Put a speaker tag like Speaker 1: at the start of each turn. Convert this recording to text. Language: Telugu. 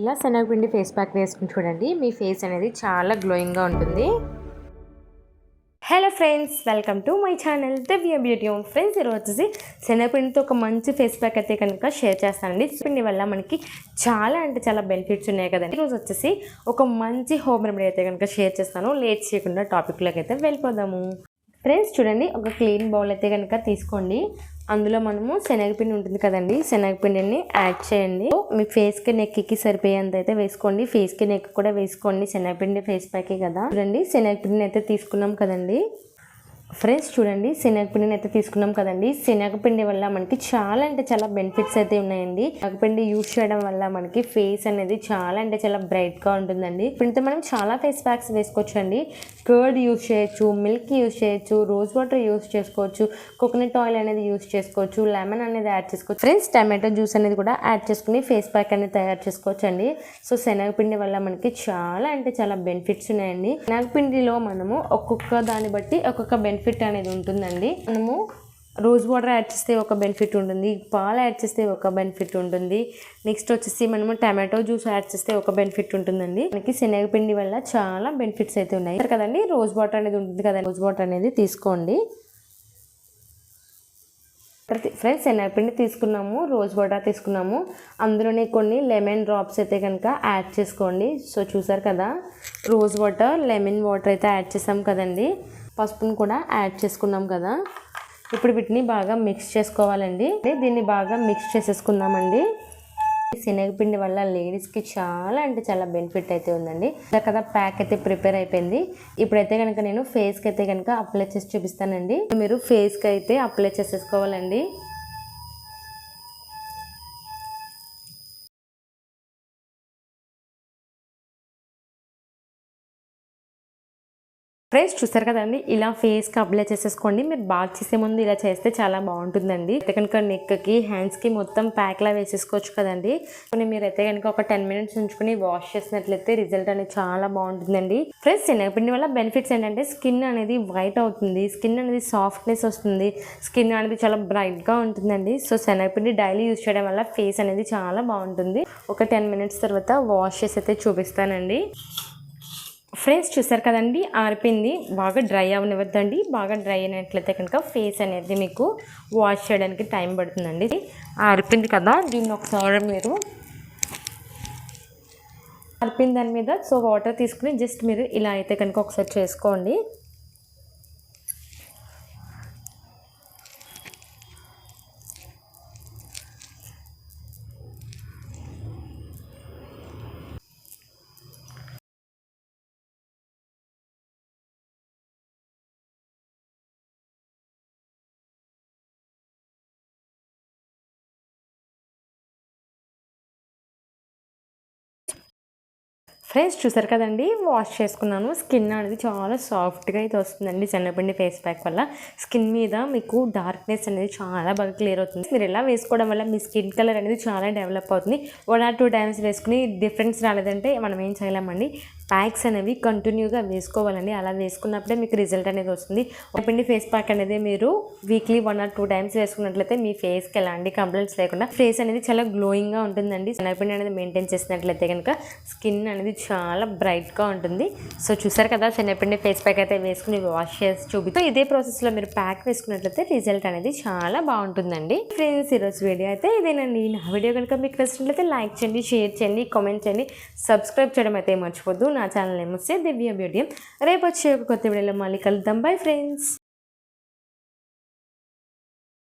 Speaker 1: ఇలా శనగపిండి ఫేస్ ప్యాక్ వేసుకుని చూడండి. మీ ఫేస్ అనేది చాలా గ్లోయింగ్గా ఉంటుంది. Hello friends welcome to my channel Divya beauty own friends ఈరోజు వచ్చేసి శనగపిండితో ఒక మంచి ఫేస్ ప్యాక్ అయితే కనుక షేర్ చేస్తానండి. పిండి వల్ల మనకి చాలా అంటే చాలా బెనిఫిట్స్ ఉన్నాయి కదండి. ఈరోజు వచ్చేసి ఒక మంచి హోమ్ రెమెడీ అయితే కనుక షేర్ చేస్తాను. లేట్ చేయకుండా టాపిక్లోకి అయితే వెళ్ళిపోదాము. ఫ్రెండ్స్ చూడండి ఒక క్లీన్ బౌల్ అయితే కనుక తీసుకోండి. అందులో మనము శనగపిండి ఉంటుంది కదండి శనగపిండిని యాడ్ చేయండి. మీ ఫేస్కి నెక్కి సరిపోయేంత అయితే వేసుకోండి. ఫేస్కి నెక్ కూడా వేసుకోండి శనగపిండి ఫేస్ ప్యాకే కదా. చూడండి శనగపిండిని అయితే తీసుకున్నాం కదండి. ఫ్రెండ్స్ చూడండి శనగపిండిని అయితే తీసుకున్నాం కదండి. శనగపిండి వల్ల మనకి చాలా అంటే చాలా బెనిఫిట్స్ అయితే ఉన్నాయండి. శనగపిండి యూస్ చేయడం వల్ల మనకి ఫేస్ అనేది చాలా అంటే చాలా బ్రైట్గా ఉంటుందండి. ఇప్పుడు మనం చాలా ఫేస్ ప్యాక్స్ వేసుకోవచ్చు అండి కర్డ్ యూస్ చేయొచ్చు మిల్క్ యూజ్ చేయొచ్చు రోజ్ వాటర్ యూస్ చేసుకోవచ్చు కోకోనట్ ఆయిల్ అనేది యూజ్ చేసుకోవచ్చు లెమన్ అనేది యాడ్ చేసుకోవచ్చు. ఫ్రెండ్స్ టమాటో జ్యూస్ అనేది కూడా యాడ్ చేసుకుని ఫేస్ ప్యాక్ అనేది తయారు చేసుకోవచ్చు అండి సో శనగపిండి వల్ల మనకి చాలా అంటే చాలా బెనిఫిట్స్ ఉన్నాయండి. శనగపిండిలో మనము ఒక్కొక్క దాన్ని బట్టి ఒక్కొక్క బెనిఫిట్ అనేది ఉంటుందండి. మనము రోజ్ వాటర్ యాడ్ చేస్తే ఒక బెనిఫిట్ ఉంటుంది. పాలు యాడ్ చేస్తే ఒక బెనిఫిట్ ఉంటుంది. నెక్స్ట్ వచ్చేసి మనము టమాటో జ్యూస్ యాడ్ చేస్తే ఒక బెనిఫిట్ ఉంటుందండి. మనకి శనగపిండి వల్ల చాలా బెనిఫిట్స్ అయితే ఉన్నాయి. కదండి రోజ్ వాటర్ అనేది ఉంటుంది కదండి. రోజ్ వాటర్ అనేది తీసుకోండి. ప్రతి ఫ్రెండ్స్ శనగపిండి తీసుకున్నాము రోజ్ వాటర్ తీసుకున్నాము. అందులోనే కొన్ని లెమన్ డ్రాప్స్ అయితే కనుక యాడ్ చేసుకోండి. సో చూసారు కదా రోజ్ వాటర్ లెమన్ వాటర్ అయితే యాడ్ చేసాం కదండి. పసుపును కూడా యాడ్ చేసుకున్నాం కదా. ఇప్పుడు వీటిని బాగా మిక్స్ చేసుకోవాలండి. దీన్ని బాగా మిక్స్ చేసేసుకుందామండి. శనగపిండి వల్ల లేడీస్కి చాలా అంటే చాలా బెనిఫిట్ అయితే ఉందండి. ఇలా కదా ప్యాక్ అయితే ప్రిపేర్ అయిపోయింది. ఇప్పుడైతే కనుక నేను ఫేస్కి అయితే కనుక అప్లై చేసి చూపిస్తానండి. మీరు ఫేస్కి అయితే అప్లై చేసేసుకోవాలండి. ఫ్రెండ్స్ చూస్తారు కదండి? ఇలా ఫేస్కి అప్లై చేసేసుకోండి. మీరు బాగా చేసే ముందు ఇలా చేస్తే చాలా బాగుంటుందండి. అయితే కనుక నెక్కి హ్యాండ్స్కి మొత్తం ప్యాక్లా వేసేసుకోవచ్చు కదండి. కొన్ని మీరు అయితే కనుక ఒక టెన్ మినిట్స్ ఉంచుకుని వాష్ చేసినట్లయితే రిజల్ట్ అనేది చాలా బాగుంటుందండి. ఫ్రెండ్స్ శనగపిండి వల్ల బెనిఫిట్స్ ఏంటంటే స్కిన్ అనేది వైట్ అవుతుంది. స్కిన్ అనేది సాఫ్ట్నెస్ వస్తుంది. స్కిన్ అనేది చాలా బ్రైట్గా ఉంటుందండి. సో శనగపిండి డైలీ యూజ్ చేయడం వల్ల ఫేస్ అనేది చాలా బాగుంటుంది. ఒక టెన్ మినిట్స్ తర్వాత వాష్ చేసి అయితే చూపిస్తానండి. ఫ్రెండ్స్ చూసారు కదండి ఆరిపోయింది. బాగా డ్రై అవనివ్వద్దండి. బాగా డ్రై అయినట్లయితే కనుక ఫేస్ అనేది మీకు వాష్ చేయడానికి టైం పడుతుందండి. ఆరిపోయింది కదా దీన్ని ఒకసారి మీరు ఆరిపోయిన దాని మీద సో వాటర్ తీసుకుని జస్ట్ మీరు ఇలా అయితే కనుక ఒకసారి చేసుకోండి. ఫ్రెండ్స్ చూసారు కదండి? వాష్ చేసుకున్నాను. స్కిన్ అనేది చాలా సాఫ్ట్గా అయితే వస్తుందండి చిన్నపిండి ఫేస్ ప్యాక్ వల్ల. స్కిన్ మీద మీకు డార్క్నెస్ అనేది చాలా బాగా క్లియర్ అవుతుంది. మీరు ఇలా వేసుకోవడం వల్ల మీ స్కిన్ కలర్ అనేది చాలా డెవలప్ అవుతుంది. వన్ ఆర్ టూ టైమ్స్ వేసుకుని డిఫరెన్స్ రాలేదంటే మనం ఏం చేయలేమండి. ప్యాక్స్ అనేవి కంటిన్యూగా వేసుకోవాలండి. అలా వేసుకున్నప్పుడే మీకు రిజల్ట్ అనేది వస్తుంది. పిండి ఫేస్ ప్యాక్ అనేది మీరు weekly one or two times వేసుకున్నట్లయితే మీ ఫేస్కి ఎలాంటి కంప్లైంట్స్ లేకుండా ఫేస్ అనేది చాలా గ్లోయింగ్గా ఉంటుందండి. శనగపిండి అనేది మెయింటైన్ చేసినట్లయితే కనుక స్కిన్ అనేది చాలా బ్రైట్గా ఉంటుంది. సో చూసారు కదా శనగపిండి ఫేస్ ప్యాక్ అయితే వేసుకుని వాష్ చేసి చూపిస్తూ ఇదే ప్రాసెస్లో మీరు ప్యాక్ వేసుకున్నట్లయితే రిజల్ట్ అనేది చాలా బాగుంటుందండి. ఫ్రెండ్స్ ఈరోజు వీడియో అయితే ఇదేనండి. నా వీడియో కనుక మీకు నచ్చినట్లయితే లైక్ చేయండి షేర్ చేయండి కామెంట్ చేయండి. సబ్స్క్రైబ్ చేయడం అయితే మర్చిపోద్దు. నా ఛానల్ ఏమొస్తే దివ్య బ్యూటీ రేపు వచ్చే ఒక కొత్త వీడియోలో మళ్ళీ కలుద్దాం. Bye friends